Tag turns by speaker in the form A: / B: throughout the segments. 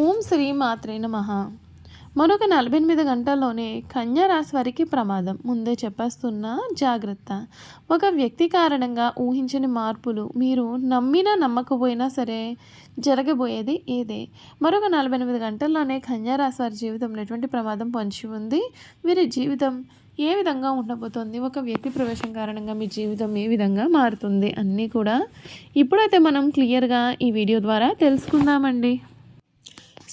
A: ఓం శ్రీ మాత్రే నమ. మరొక నలభై ఎనిమిది గంటల్లోనే కన్యా రాశి వారికి ప్రమాదం. ముందే చెప్పేస్తున్న జాగ్రత్త. ఒక వ్యక్తి కారణంగా ఊహించని మార్పులు మీరు నమ్మినా నమ్మకపోయినా సరే జరగబోయేది ఏదే. మరొక నలభై ఎనిమిది గంటల్లోనే కన్యా రాశి వారి జీవితంలో ఎటువంటి ప్రమాదం పొంచి ఉంది? వీరి జీవితం ఏ విధంగా ఉండబోతోంది? ఒక వ్యక్తి ప్రవేశం కారణంగా మీ జీవితం ఏ విధంగా మారుతుంది? అన్నీ కూడా ఇప్పుడైతే మనం క్లియర్గా ఈ వీడియో ద్వారా తెలుసుకుందామండి.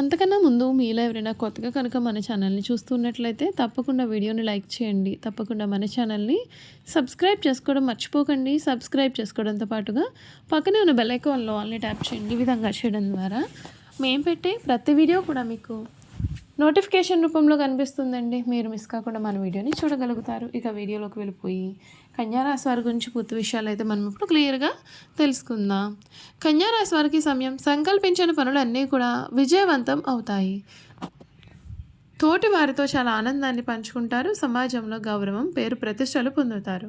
A: అంతకన్నా ముందు మీలో ఎవరైనా కొత్తగా కనుక మన ఛానల్ని చూస్తున్నట్లయితే తప్పకుండా వీడియోని లైక్ చేయండి. తప్పకుండా మన ఛానల్ని సబ్స్క్రైబ్ చేసుకోవడం మర్చిపోకండి. సబ్స్క్రైబ్ చేసుకోవడంతో పాటుగా పక్కనే ఉన్న బెల్ ఐకాన్లో ఆల్ని ట్యాప్ చేయండి. ఈ విధంగా చేయడం ద్వారా మేము పెట్టే ప్రతి వీడియో కూడా మీకు నోటిఫికేషన్ రూపంలో కనిపిస్తుందండి. మీరు మిస్ కాకుండా మన వీడియోని చూడగలుగుతారు. ఇక వీడియోలోకి వెళ్ళిపోయి కన్యారాశి వారి గురించి పూర్తి విషయాలు అయితే మనం ఇప్పుడు క్లియర్గా తెలుసుకుందాం. కన్యారాశి వారికి సమయం సంకల్పించిన పనులన్నీ కూడా విజయవంతం అవుతాయి. తోటి వారితో చాలా ఆనందాన్ని పంచుకుంటారు సమాజంలో గౌరవం పేరు ప్రతిష్టలు పొందుతారు.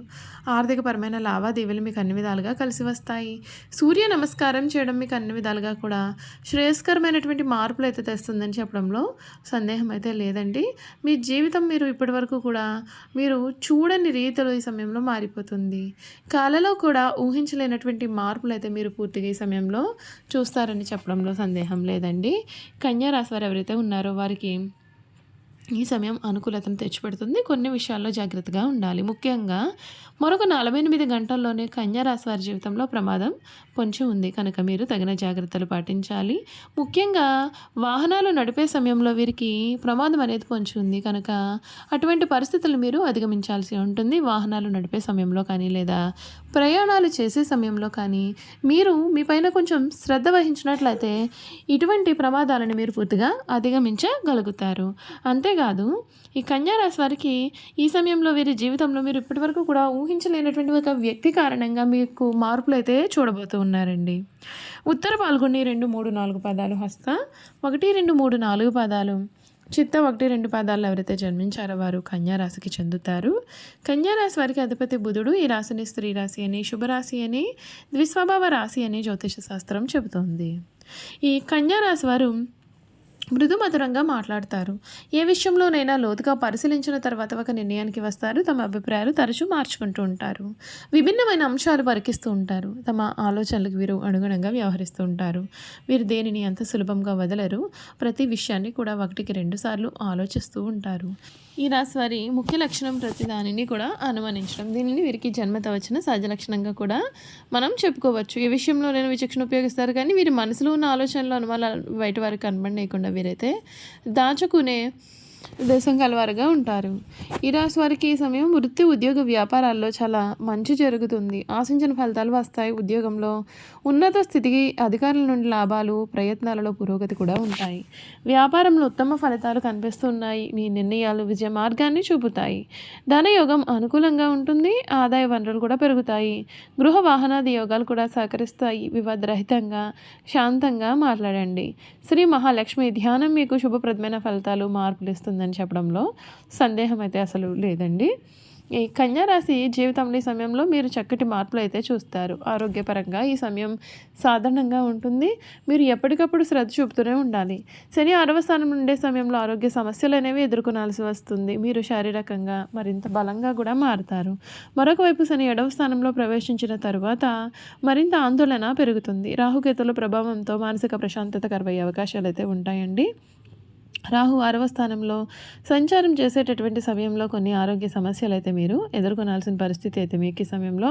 A: ఆర్థికపరమైన లావాదేవీలు మీకు అన్ని విధాలుగా కలిసి వస్తాయి. సూర్య నమస్కారం చేయడం మీకు అన్ని విధాలుగా కూడా శ్రేయస్కరమైనటువంటి మార్పులు అయితే తెస్తుందని చెప్పడంలో సందేహం అయితే లేదండి. మీ జీవితం మీరు ఇప్పటివరకు కూడా మీరు చూడని రీతిలో ఈ సమయంలో మారిపోతుంది. కళలో కూడా ఊహించలేనటువంటి మార్పులు అయితే మీరు పూర్తిగా ఈ సమయంలో చూస్తారని చెప్పడంలో సందేహం లేదండి. కన్యారాశి వారు ఎవరైతే ఉన్నారో వారికి ఈ సమయం అనుకూలతను తెచ్చిపెడుతుంది. కొన్ని విషయాల్లో జాగ్రత్తగా ఉండాలి. ముఖ్యంగా మరొక నలభై ఎనిమిది గంటల్లోనే కన్యారాశి వారి జీవితంలో ప్రమాదం పొంచి ఉంది. కనుక మీరు తగిన జాగ్రత్తలు పాటించాలి. ముఖ్యంగా వాహనాలు నడిపే సమయంలో వీరికి ప్రమాదం అనేది పొంచి ఉంది. కనుక అటువంటి పరిస్థితులు మీరు అధిగమించాల్సి ఉంటుంది. వాహనాలు నడిపే సమయంలో కానీ లేదా ప్రయాణాలు చేసే సమయంలో కానీ మీరు మీ పైన కొంచెం శ్రద్ధ వహించినట్లయితే ఇటువంటి ప్రమాదాలను మీరు పూర్తిగా అధిగమించగలుగుతారు. అంతే అంతేకాదు ఈ కన్యారాశి వారికి ఈ సమయంలో వీరి జీవితంలో మీరు ఇప్పటివరకు కూడా ఊహించలేనటువంటి ఒక వ్యక్తి కారణంగా మీకు మార్పులు అయితే చూడబోతూ ఉన్నారండి. ఉత్తర పాల్గొని రెండు మూడు నాలుగు పదాలు హస్త ఒకటి రెండు మూడు నాలుగు పదాలు. చిత్త ఒకటి రెండు పదాలు ఎవరైతే జన్మించారో వారు కన్యారాశికి చెందుతారు. కన్యారాశి వారికి అధిపతి బుధుడు ఈ రాశిని స్త్రీ రాశి అని శుభరాశి అని ద్విస్వభావ రాశి అని జ్యోతిష శాస్త్రం చెబుతోంది. ఈ కన్యారాశి వారు మృదు మధురంగా మాట్లాడతారు. ఏ విషయంలోనైనా లోతుగా పరిశీలించిన తర్వాత ఒక నిర్ణయానికి వస్తారు. తమ అభిప్రాయాలు తరచూ మార్చుకుంటూ ఉంటారు. విభిన్నమైన అంశాలు పరికిస్తూ ఉంటారు. తమ ఆలోచనలకు వీరు అనుగుణంగా వ్యవహరిస్తూ ఉంటారు. వీరు దేనిని అంత సులభంగా వదలరు. ప్రతి విషయాన్ని కూడా ఒకటికి రెండు సార్లు ఆలోచిస్తూ ఉంటారు. ఈ రాశి వారి ముఖ్య లక్షణం ప్రతి దానిని కూడా అనుమానించడం. దీనిని వీరికి జన్మత వచ్చిన సహజ లక్షణంగా కూడా మనం చెప్పుకోవచ్చు. ఈ విషయంలోనైనా విచక్షణ ఉపయోగిస్తారు కానీ వీరి మనసులో ఉన్న ఆలోచనలు అనుమానాలు బయట వారికి కనబడకుండా వీరైతే దాచుకునే దశం కలవారుగా ఉంటారు. ఈ రాశి వారికి ఈ సమయం వృత్తి ఉద్యోగ వ్యాపారాల్లో చాలా మంచి జరుగుతుంది. ఆశించిన ఫలితాలు వస్తాయి ఉద్యోగంలో. ఉన్నత స్థితికి అధికారుల నుండి లాభాలు ప్రయత్నాలలో పురోగతి కూడా ఉంటాయి. వ్యాపారంలో ఉత్తమ ఫలితాలు కనిపిస్తున్నాయి. మీ నిర్ణయాలు విజయ మార్గాన్ని చూపుతాయి. ధనయోగం అనుకూలంగా ఉంటుంది. ఆదాయ వనరులు కూడా పెరుగుతాయి. గృహ వాహనాది యోగాలు కూడా సహకరిస్తాయి. వివాదరహితంగా శాంతంగా మాట్లాడండి. శ్రీ మహాలక్ష్మి ధ్యానం మీకు శుభప్రదమైన ఫలితాలు మార్పులు ఇస్తుందని చెప్పడంలో సందేహం అయితే అసలు లేదండి. ఈ కన్యారాశి జీవితంలో ఈ సమయంలో మీరు చక్కటి మార్పులు అయితే చూస్తారు. ఆరోగ్యపరంగా ఈ సమయం సాధారణంగా ఉంటుంది. మీరు ఎప్పటికప్పుడు శ్రద్ధ చూపుతూనే ఉండాలి. శని ఆరవ స్థానం ఉండే సమయంలో ఆరోగ్య సమస్యలు అనేవి ఎదుర్కొనాల్సి వస్తుంది. మీరు శారీరకంగా మరింత బలంగా కూడా మారుతారు. మరొక వైపు శని ఏడవ స్థానంలో ప్రవేశించిన తరువాత మరింత ఆందోళన పెరుగుతుంది. రాహుకేతుల ప్రభావంతో మానసిక ప్రశాంతత కరువయ్యే అవకాశాలు అయితే ఉంటాయండి. రాహు ఆరవ స్థానంలో సంచారం చేసేటటువంటి సమయంలో కొన్ని ఆరోగ్య సమస్యలు అయితే మీరు ఎదుర్కొనాల్సిన పరిస్థితి అయితే మీకు ఈ సమయంలో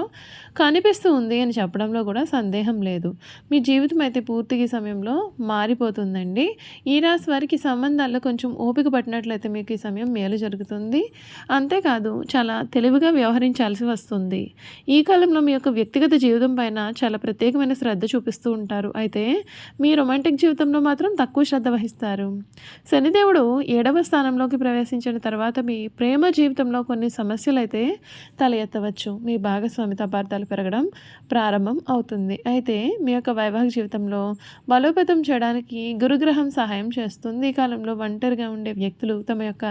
A: కనిపిస్తూ ఉంది అని చెప్పడంలో కూడా సందేహం లేదు. మీ జీవితం అయితే పూర్తిగా సమయంలో మారిపోతుందండి. ఈ రాశి వారికి సంబంధాల్లో కొంచెం ఓపిక పట్టినట్లయితే మీకు ఈ సమయం మేలు జరుగుతుంది. అంతేకాదు చాలా తెలివిగా వ్యవహరించాల్సి వస్తుంది. ఈ కాలంలో మీ యొక్క వ్యక్తిగత జీవితం పైన చాలా ప్రత్యేకమైన శ్రద్ధ చూపిస్తూ ఉంటారు. అయితే మీ రొమాంటిక్ జీవితంలో మాత్రం తక్కువ శ్రద్ధ వహిస్తారు. శనిదేవుడు ఏడవ స్థానంలోకి ప్రవేశించిన తర్వాత మీ ప్రేమ జీవితంలో కొన్ని సమస్యలు అయితే తల ఎత్తవచ్చు మీ భాగస్వామి తపార్థాలు పెరగడం ప్రారంభం అవుతుంది. అయితే మీ యొక్క వైవాహిక జీవితంలో బలోపేతం చేయడానికి గురుగ్రహం సహాయం చేస్తుంది. ఈ కాలంలో ఒంటరిగా ఉండే వ్యక్తులు తమ యొక్క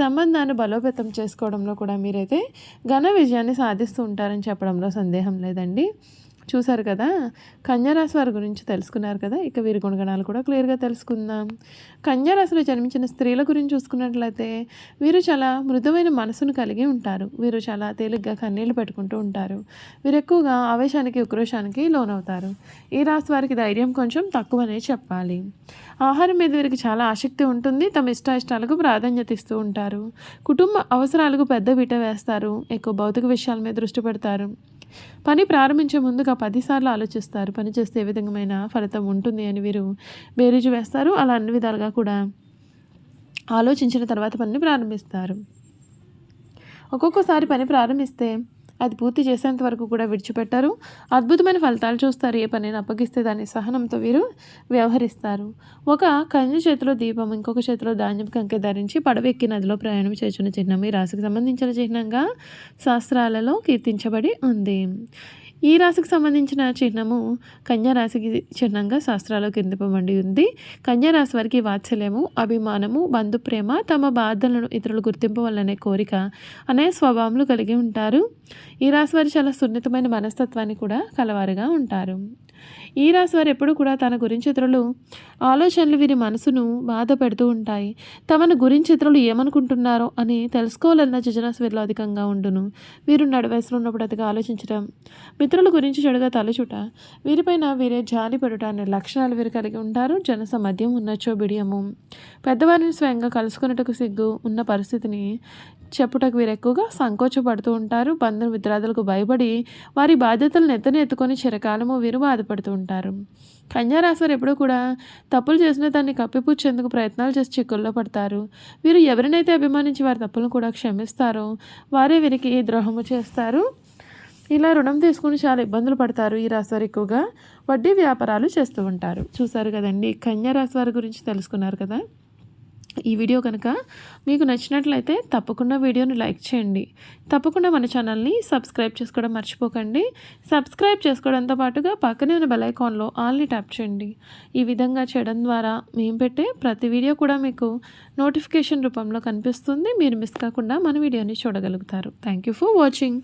A: సంబంధాన్ని బలోపేతం చేసుకోవడంలో కూడా మీరైతే ఘన విజయాన్ని సాధిస్తూ ఉంటారని చెప్పడంలో సందేహం లేదండి. చూశారు కదా? కన్యారాశి వారి గురించి తెలుసుకున్నారు కదా? ఇక వీరి గుణగణాలు కూడా క్లియర్గా తెలుసుకుందాం. కన్యారాశిలో జన్మించిన స్త్రీల గురించి చూసుకున్నట్లయితే వీరు చాలా మృదువైన మనసును కలిగి ఉంటారు. వీరు చాలా తేలిగ్గా కన్నీళ్ళు పెట్టుకుంటూ ఉంటారు. వీరు ఎక్కువగా ఆవేశానికి ఉక్రోషానికి లోనవుతారు. ఈ రాశి వారికి ధైర్యం కొంచెం తక్కువనే చెప్పాలి. ఆహారం మీద వీరికి చాలా ఆసక్తి ఉంటుంది. తమ ఇష్టాయిష్టాలకు ప్రాధాన్యత ఇస్తూ ఉంటారు. కుటుంబ అవసరాలకు పెద్ద బీట వేస్తారు. ఎక్కువ భౌతిక విషయాల మీద దృష్టి పెడతారు. పని ప్రారంభించే ముందుగా పదిసార్లు ఆలోచిస్తారు. పని చేస్తే ఏ విధమైన ఫలితం ఉంటుంది అని వీరు బేరీజు వేస్తారు. అలా అన్ని విధాలుగా కూడా ఆలోచించిన తర్వాత పనిని ప్రారంభిస్తారు. ఒక్కొక్కసారి పని ప్రారంభిస్తే అది పూర్తి చేసేంత వరకు కూడా విడిచిపెట్టారు. అద్భుతమైన ఫలితాలు చూస్తారు. ఏ పనిని అప్పగిస్తే దాని సహనంతో వీరు వ్యవహరిస్తారు. ఒక కన్య చేతిలో దీపం ఇంకొక చేతిలో ధాన్యం కంకె ధరించి పడవెక్కి నదిలో ప్రయాణం చేస్తున్న చిహ్నం ఈ రాశికి సంబంధించిన చిహ్నంగా శాస్త్రాలలో కీర్తించబడి ఉంది. ఈ రాశికి సంబంధించిన చిహ్నము కన్యారాశికి చిహ్నంగా శాస్త్రాలు కిందిపబడి ఉంది. కన్యారాశి వారికి వాత్సల్యము అభిమానము బంధు ప్రేమ తమ బాధలను ఇతరులు గుర్తింపవాలనే కోరిక అనే స్వభావములు కలిగి ఉంటారు. ఈ రాశి వారు చాలా సున్నితమైన మనస్తత్వాన్ని కూడా కలవారుగా ఉంటారు. ఈ రాశి వారు ఎప్పుడు కూడా తన గురించి ఇతరులు ఆలోచనలు వీరి మనసును బాధ పెడుతూ ఉంటాయి. తమను గురించి ఇతరులు ఏమనుకుంటున్నారో అని తెలుసుకోవాలన్న జిజనాస్ వీరిలో అధికంగా ఉండును. వీరు నడవయసులో ఉన్నప్పుడు అతిగా ఆలోచించడం మిత్రుల గురించి చెడుగా తలచుట వీరిపైన వీరే జాలి పడుట అనే లక్షణాలు వీరు కలిగి ఉంటారు. జన సమధ్యం ఉన్నచో బిడియము పెద్దవారిని స్వయంగా కలుసుకున్నట్టుకు సిగ్గు ఉన్న పరిస్థితిని చెప్పుటకు వీరు ఎక్కువగా సంకోచపడుతూ ఉంటారు. బంధు మిత్రాదులకు భయపడి వారి బాధ్యతలను ఎత్తని ఎత్తుకొని చిరకాలము వీరు బాధపడుతూ ఉంటారు. కన్యారాశివారు ఎప్పుడూ కూడా తప్పులు చేసిన దాన్ని కప్పిపుచ్చేందుకు ప్రయత్నాలు చేసి చిక్కుల్లో పడతారు. వీరు ఎవరినైతే అభిమానించి వారి తప్పులను కూడా క్షమిస్తారో వారే వీరికి ద్రోహము చేస్తారు. ఇలా రుణం తీసుకుని చాలా ఇబ్బందులు పడతారు ఈ రాశి వారు ఎక్కువగా. వడ్డీ వ్యాపారాలు చేస్తూ ఉంటారు. చూసారు కదండి కన్యా రాశి వారి గురించి తెలుసుకున్నారు కదా. ఈ వీడియో కనుక మీకు నచ్చినట్లయితే తప్పకుండా వీడియోని లైక్ చేయండి. తప్పకుండా మన ఛానల్ని సబ్స్క్రైబ్ చేసుకోవడం మర్చిపోకండి. సబ్స్క్రైబ్ చేసుకోవడంతో పాటుగా పక్కనే ఉన్న బెలైకాన్లో ఆల్ని ట్యాప్ చేయండి. ఈ విధంగా చేయడం ద్వారా మేము పెట్టే ప్రతి వీడియో కూడా మీకు నోటిఫికేషన్ రూపంలో కనిపిస్తుంది. మీరు మిస్ కాకుండా మన వీడియోని చూడగలుగుతారు. Thank you for watching.